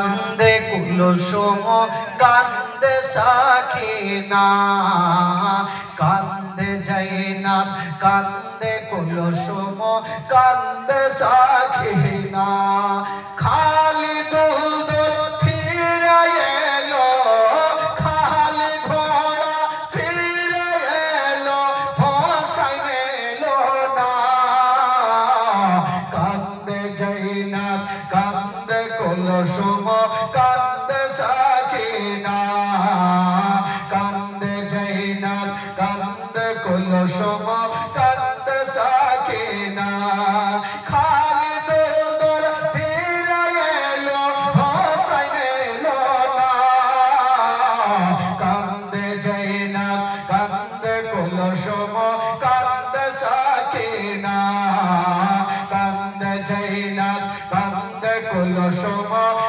কান্দে কুলসুম কান্দে সাখিনা কান্দে জাইনাব কান্দে কুলসুম কান্দে সাখিনা খালি দুল দুল ফিরে এলো, খালি ঘোড়া ফিরে এলো না। কান্দে জৈনাব কান্দে কান্দে কোন সুম কান্দে সাকিনা কান্দে জৈনা কান্দে কোন সুম কান্দে সাকিনা। Jai Nath, কোন সময়